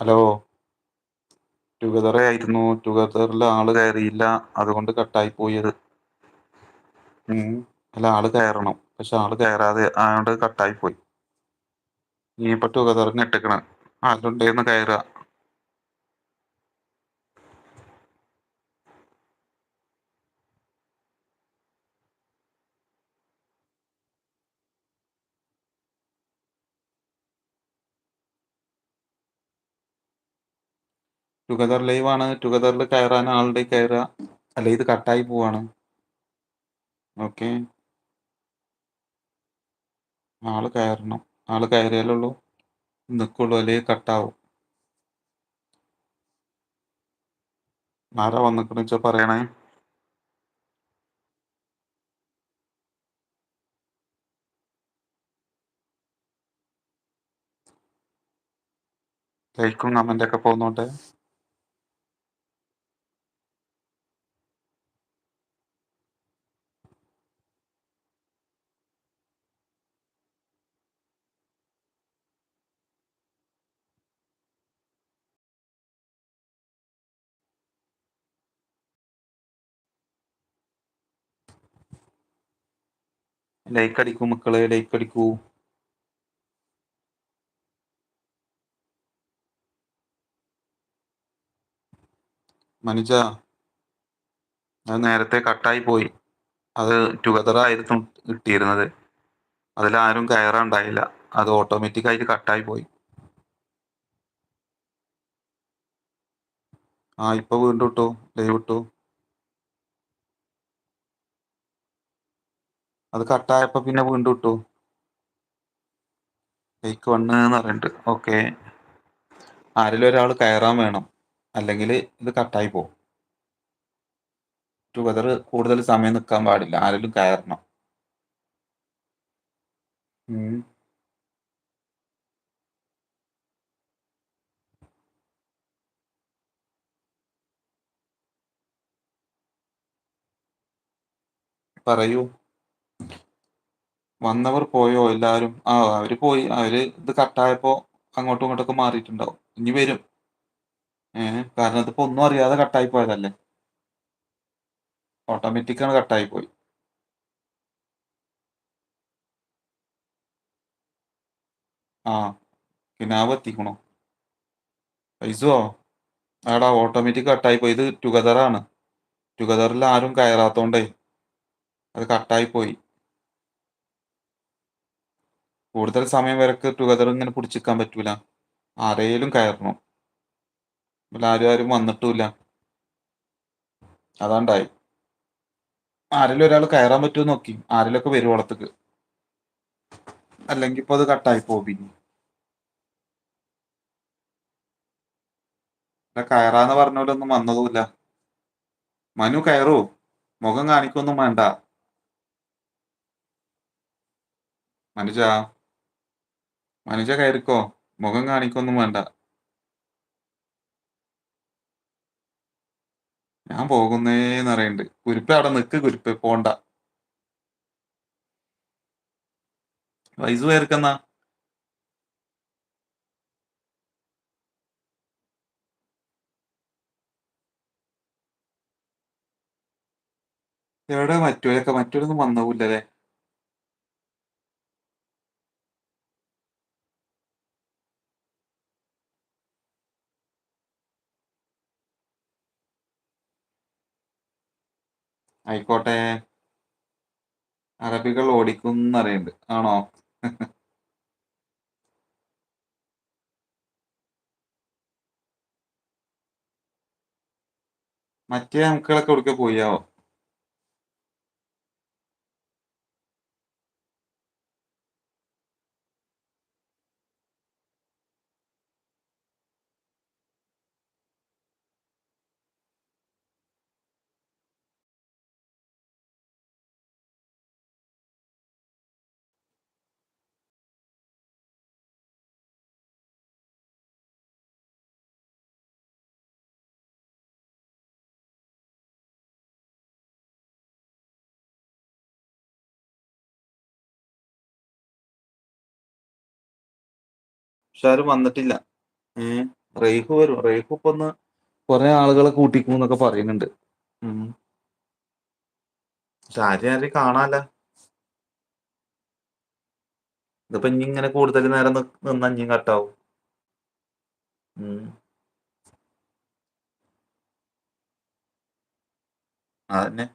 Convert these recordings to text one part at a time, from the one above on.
Hello ടുഗതറേ ആയിരുന്നു ടുഗദറിൽ ആൾ കയറിയില്ല. അതുകൊണ്ട് കട്ടായി പോയത്. അല്ല ആൾ കയറണം. പക്ഷെ ആൾ കയറാതെ ആയോണ്ട് കട്ടായി പോയി. നീ ഇപ്പൊ ടുഗതറിന് ഇട്ടേക്കണ. ആരുണ്ടെന്ന് കയറുക? ടുഗദർ ലൈവ് ആണ്. ടുഗദറിൽ കയറാൻ ആളുടെ കയറുക. അല്ല ഇത് കട്ടായി പോവാണ്. ഓക്കെ ആൾ കയറണം. ആൾ കയറിയാലുള്ളൂ നിൽക്കുള്ളൂ അല്ലെങ്കിൽ കട്ടാവും ആരാ വന്നിക്കണെന്ന് വെച്ചാ പറയണേ? ലൈക്കും കമന്റ് ഒക്കെ ലൈക്ക് അടിക്കൂ മക്കളെ ലൈക്ക് അടിക്കൂ മനുജ അത് നേരത്തെ കട്ടായി പോയി. അത് ടുഗദർ ആയിരുന്നു കിട്ടിയിരുന്നത്. അതിലാരും കയറാണ്ടായില്ല. അത് ഓട്ടോമാറ്റിക് ആയിട്ട് കട്ടായി പോയി. ആ ഇപ്പൊ വീണ്ടും ഇട്ടു ലൈവ് ഇട്ടു? അത് കട്ടായപ്പോ പിന്നെ വീണ്ടും ഇട്ടു. ലൈക്ക് വണ്ണ് എന്ന് പറയുന്നുണ്ട് ഓക്കെ ആരെങ്കിലും ഒരാൾ കയറാൻ വേണം. അല്ലെങ്കിൽ ഇത് കട്ടായി പോകും. ടുഗദർ കൂടുതൽ സമയം നിൽക്കാൻ പാടില്ല. ആരെങ്കിലും കയറണം. പറയൂ. വന്നവർ പോയോ എല്ലാവരും ആ അവർ പോയി. അവർ ഇത് കട്ടായപ്പോ അങ്ങോട്ടും ഇങ്ങോട്ടൊക്കെ മാറിയിട്ടുണ്ടാവും. ഇനി വരും. ഏഹ് കാരണം ഇതിപ്പോ ഒന്നും അറിയാതെ കട്ടായി പോയതല്ലേ? ഓട്ടോമാറ്റിക്കാണ് കട്ടായി പോയി. ആ കിനാവ് എത്തിക്കണോ? പൈസോ ആടാ ഓട്ടോമാറ്റിക് കട്ടായി പോയി. ഇത് ടുഗദറാണ് ടുഗദറിൽ ആരും കയറാത്തോണ്ടേ അത് കട്ടായി പോയി. കൂടുതൽ സമയം വരക്ക് ടുഗദർ ഇങ്ങനെ പിടിച്ചിക്കാൻ പറ്റൂല. ആരേലും കയറണം. ആരും ആരും വന്നിട്ടുമില്ല. അതാണ്ടായി. ആരെങ്കിലും ഒരാൾ കയറാൻ പറ്റുമോ നോക്കി. ആരെങ്കിലൊക്കെ വരും വളത്തേക്ക് അല്ലെങ്കിൽ ഇപ്പൊ അത് കട്ടായി പോകും പിന്നെ കയറാന്ന് പറഞ്ഞ പോലെ ഒന്നും വന്നതുമില്ല. മനു കയറൂ. മുഖം കാണിക്കൊന്നും വേണ്ട. മനുജ മനുജ കയറിക്കോ? മുഖം കാണിക്കൊന്നും വേണ്ട. ഞാൻ പോകുന്നേന്ന് അറിയണ്ട് കുരിപ്പ് അവിടെ നിക്ക് കുരുപ്പ്. പോണ്ട. വൈസ് കയറിക്കെന്നാ? എവിടെ മറ്റൊരൊക്കെ? മറ്റൊരൊന്നും വന്നൂല്ലല്ലേ ആയിക്കോട്ടെ. അറബികൾ ഓടിക്കും അറിയണ്ട് ആണോ? മറ്റേ അങ്കിളൊക്കെ കൊടുക്കെ പോയാവോ പക്ഷെ വന്നിട്ടില്ല. ഏഹ് റെയ്ഹു വരും. റെയ്ഹു ഇപ്പൊ ഒന്ന് കുറെ ആളുകളെ കൂട്ടിക്കും എന്നൊക്കെ പറയുന്നുണ്ട്. പക്ഷെ ആരും ആരെയും കാണാല്ല ഇതിപ്പോ ഇനി ഇങ്ങനെ കൂടുതൽ നേരം നിന്ന് ഇനിയും കട്ടാവും. അതന്നെ.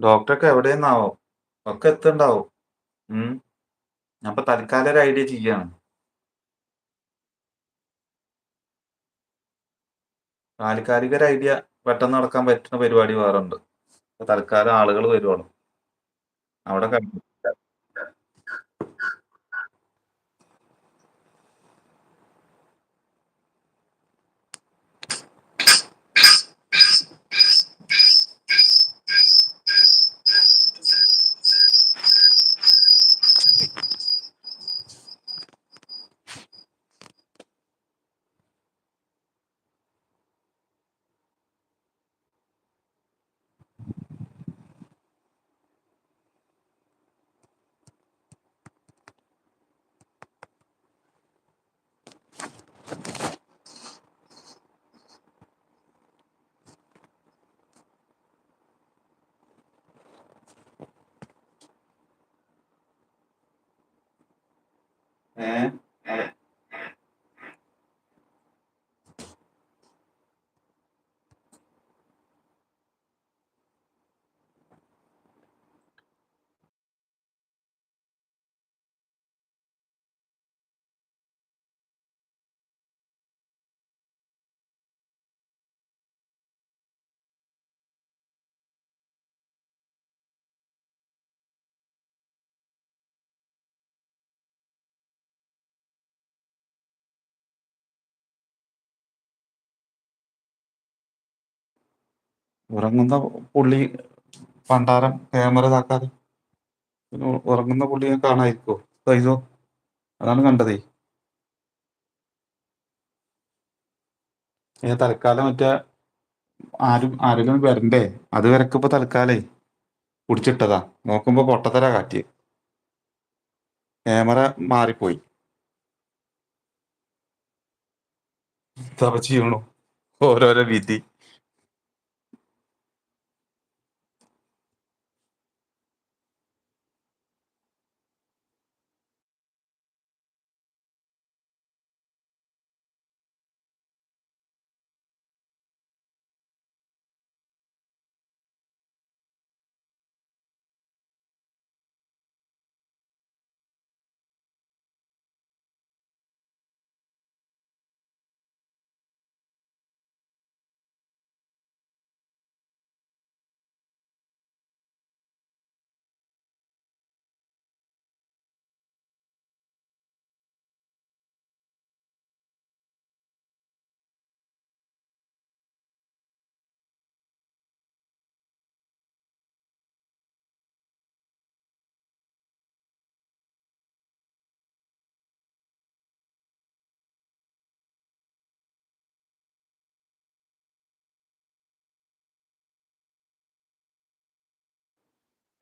ഡോക്ടറൊക്കെ എവിടെയെന്നാവോ ഒക്കെ എത്തുണ്ടാവും. ഉം. ഇപ്പൊ തൽക്കാലം ഒരു ഐഡിയ ചെയ്യാണ് താൽക്കാലിക ഒരു ഐഡിയ പെട്ടെന്ന് നടക്കാൻ പറ്റുന്ന പരിപാടി വേറെ ഉണ്ട് തൽക്കാലം ആളുകൾ വരുവാണ് അവിടെ കഴിഞ്ഞു ഏഹ് ഉറങ്ങുന്ന പുള്ളി പണ്ടാരം ക്യാമറ ഇതാക്കാതെ. പിന്നെ ഉറങ്ങുന്ന പുള്ളിയെ കാണാതിരിക്കോ ഇതോ. അതാണ് കണ്ടതേ. ഏ തൽക്കാലം മറ്റേ ആരും ആരെങ്കിലും വരണ്ടേ? അത് വരക്കിപ്പോ തൽക്കാലേ. കുടിച്ചിട്ടതാ നോക്കുമ്പോ പൊട്ടത്തര കാറ്റ് ക്യാമറ മാറിപ്പോയി. തവ ചെയ്യണു ഓരോരോ വിധി.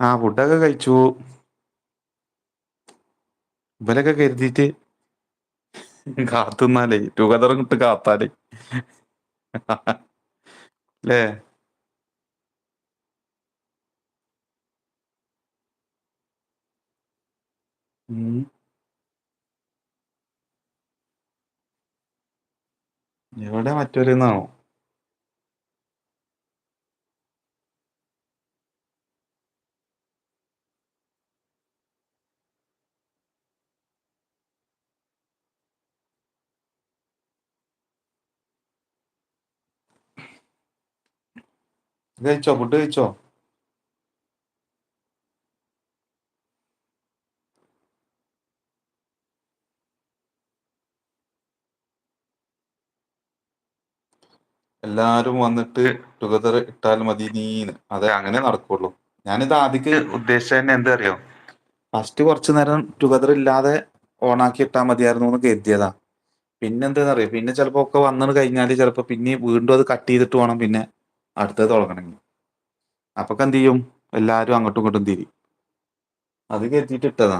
ആ ഫുഡൊക്കെ കഴിച്ചു. ഇവലൊക്കെ കരുതിയിട്ട് കാത്തുന്നാലേ ടുഗദർ ഇട്ട് കാത്താലേ. അല്ലേ? എവിടെ മറ്റൊരു മറ്റൊരുന്നാണോ? കഴിച്ചോ ഫുഡ് കഴിച്ചോ? എല്ലാരും വന്നിട്ട് ടുഗദർ ഇട്ടാൽ മതി നീന്ന് അതെ അങ്ങനെ നടക്കുള്ളൂ. ഞാനിത് ആദ്യം ഉദ്ദേശം തന്നെ എന്താ അറിയോ ഫസ്റ്റ് കുറച്ചു നേരം ടുഗദർ ഇല്ലാതെ ഓണാക്കി ഇട്ടാൽ മതിയായിരുന്നു എന്ന് കരുതിയതാ. പിന്നെന്താന്നറിയോ? പിന്നെ ചിലപ്പോ ഒക്കെ വന്നത് കഴിഞ്ഞാൽ ചിലപ്പോ പിന്നെ വീണ്ടും അത് കട്ട് ചെയ്തിട്ട് വേണം പിന്നെ അടുത്തത് തുടങ്ങണമെങ്കിൽ. അപ്പൊക്കെ എന്ത് ചെയ്യും? എല്ലാരും അങ്ങോട്ടും ഇങ്ങോട്ടും തിരി അത് കരുതിയിട്ട് ഇട്ടതാ.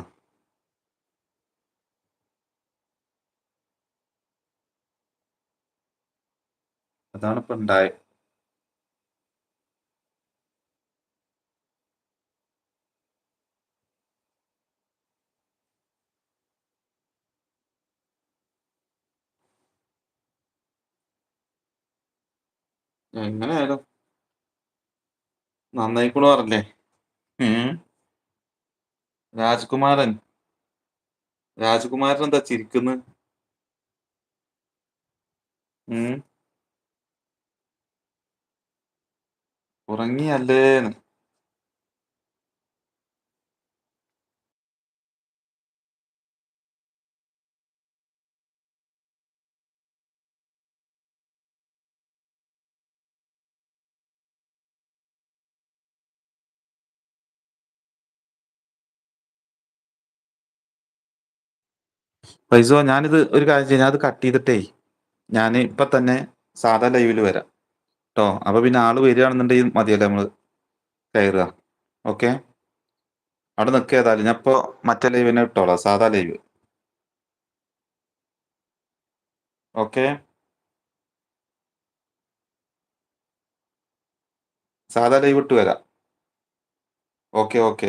അതാണ് ഇപ്പൊ ഉണ്ടായത് എങ്ങനെയായാലും നന്നായിക്കൂടെ പറഞ്ഞേ രാജകുമാരൻ. രാജകുമാരൻ എന്താ ചിരിക്കുന്നു? ഉറങ്ങിയല്ലേന്ന്. പൈസോ ഞാനിത് ഒരു കാര്യം ചെയ്യാം. അത് കട്ട് ചെയ്തിട്ടേ ഞാൻ ഇപ്പൊ തന്നെ സാധാ ലൈവിൽ വരാം. കേട്ടോ അപ്പൊ പിന്നെ ആൾ വരികയാണെന്നുണ്ടെങ്കിൽ മതിയല്ലേ നമ്മൾ കയറുക. ഓക്കെ? അവിടെ നിൽക്കുക ഏതായാലും. ഞാൻ ഇപ്പോൾ മറ്റേ ലൈവ് തന്നെ ഇട്ടോളാം. സാധാ ലൈവ് ഓക്കെ? സാധാ ലൈവ് ഇട്ട് വരാം. Okay okay.